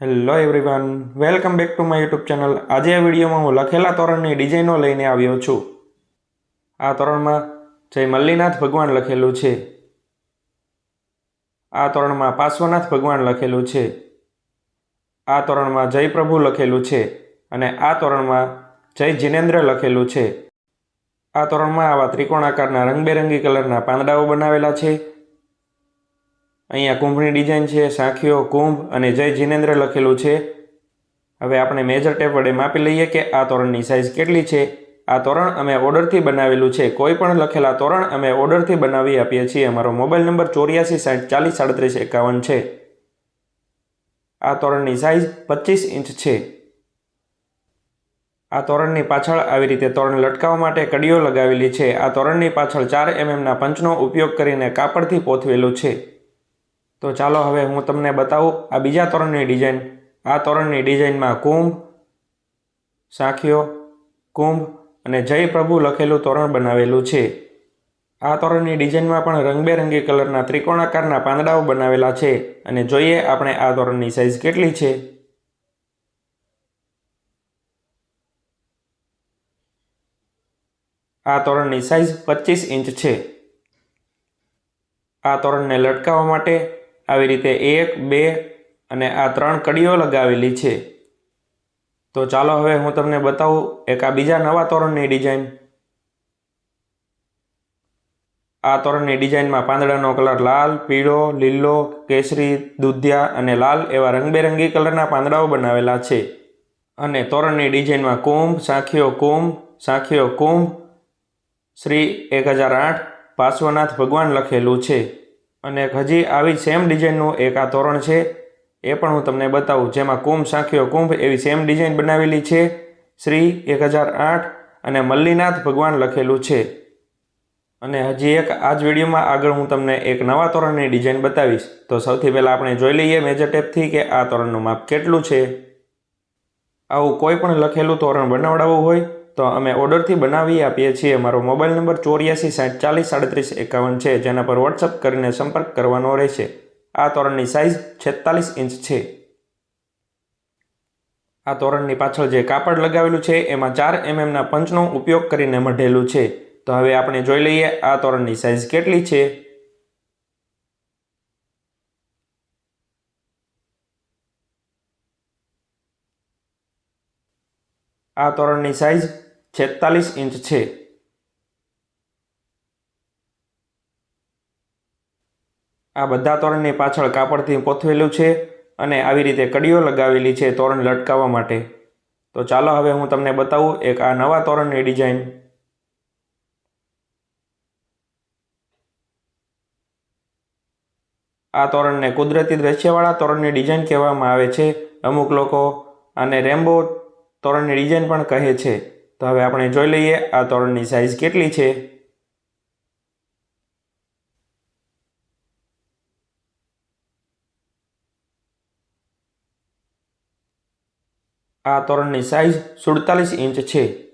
Hello everyone welcome back to my YouTube channel આજે આ વિડીયોમાં હું લખેલા તોરણની ડિઝાઇનો લઈને આવ્યો છું. આ તોરણમાં જય મલ્લીનાથ ભગવાન લખેલું છે. આ તોરણમાં પાર્શ્વનાથ ભગવાન લખેલું છે. આ તોરણમાં જય પ્રભુ લખેલું છે અને આ તોરણમાં જય જિનેન્દ્ર લખેલું છે. આ તોરણમાં આવા ત્રિકોણાકારના રંગબેરંગી કલરના પાંદડાઓ બનાવેલા છે. અહીંયા કુંભની ડિઝાઇન છે, સાંખીઓ, કુંભ અને જય જીનેન્દ્ર લખેલું છે. હવે આપણે મેજર ટેપ વડે માપી લઈએ કે આ તોરણની સાઇઝ કેટલી છે. આ તોરણ અમે ઓર્ડરથી બનાવેલું છે. કોઈ પણ લખેલા તોરણ અમે ઓર્ડરથી બનાવી આપીએ છીએ. અમારો મોબાઈલ નંબર ચોર્યાસી સાઠ ચાલીસ સાડત્રીસ એકાવન છે. આ તોરણની સાઇઝ પચીસ ઇંચ છે. આ તોરણની પાછળ આવી રીતે તોરણ લટકાવવા માટે કડીઓ લગાવેલી છે. આ તોરણની પાછળ ચાર એમએમના પંચનો ઉપયોગ કરીને કાપડથી પોથવેલું છે. તો ચાલો હવે હું તમને બતાવું આ બીજા તોરણની ડિઝાઇન. આ તોરણની ડિઝાઇનમાં કુંભ, સાંખીઓ, કુંભ અને જય પ્રભુ લખેલું તોરણ બનાવેલું છે. આ તોરણની ડિઝાઇનમાં પણ રંગબેરંગી કલરના ત્રિકોણાકારના પાંદડાઓ બનાવેલા છે અને જોઈએ આપણે આ તોરણની સાઇઝ કેટલી છે. આ તોરણની સાઇઝ પચીસ ઇંચ છે. આ તોરણને લટકાવવા માટે આવી રીતે એક, બે અને આ ત્રણ કડીઓ લગાવેલી છે. તો ચાલો હવે હું તમને બતાવું એક આ બીજા નવા તોરણની ડિઝાઇન. આ તોરણની ડિઝાઇનમાં પાંદડાનો કલર લાલ, પીળો, લીલો, કેસરી, દૂધિયા અને લાલ એવા રંગબેરંગી કલરના પાંદડાઓ બનાવેલા છે. અને તોરણની ડિઝાઇનમાં કુંભ, સાંખીઓ કુંભ સાંખીઓ કુંભ, શ્રી એક હજાર આઠ પાર્શ્વનાથ ભગવાન લખેલું છે. અને હજી આવી સેમ ડિઝાઇનનું એક આ તોરણ છે. એ પણ હું તમને બતાવું. જેમાં કુંભ સાંખ્યો કુંભ એવી સેમ ડિઝાઇન બનાવેલી છે. શ્રી એક હજાર આઠ અને મલ્લીનાથ ભગવાન લખેલું છે. અને હજી એક આ જ વિડીયોમાં આગળ હું તમને એક નવા તોરણની ડિઝાઇન બતાવીશ. તો સૌથી પહેલાં આપણે જોઈ લઈએ મેજર ટેપથી કે આ તોરણનું માપ કેટલું છે. આવું કોઈ પણ લખેલું તોરણ બનાવડાવવું હોય તો અમે ઓર્ડરથી બનાવી આપીએ છીએ. અમારો મોબાઈલ નંબર ચોર્યાસી સાઠ ચાલીસ સાડત્રીસ એકાવન છે, જેના પર વોટ્સઅપ કરીને સંપર્ક કરવાનો રહેશે. આ તોરણની સાઇઝ છેતાલીસ ઇંચ છે. આ તોરણની પાછળ જે કાપડ લગાવેલું છે, એમાં ચાર એમએમના પંચનો ઉપયોગ કરીને મઢેલું છે. તો હવે આપણે જોઈ લઈએ આ તોરણની સાઇઝ કેટલી છે. આ તોરણની સાઇઝ છેતાલીસ ઇંચ છે. આ બધા તોરણની પાછળ કાપડથી પોથવેલું છે અને આવી રીતે કડીઓ લગાવેલી છે તોરણ લટકાવવા માટે. તો ચાલો હવે હું તમને બતાવું એક આ નવા તોરણની ડિઝાઇન. આ તોરણને કુદરતી દ્રશ્યવાળા તોરણની ડિઝાઇન કહેવામાં આવે છે. અમુક લોકો આને રેમ્બો તોરણની ડિઝાઇન પણ કહે છે. તો હવે આપણે જોઈ લઈએ આ તોરણની સાઇઝ કેટલી છે. આ તોરણની સાઇઝ સુડતાલીસ ઇંચ છે.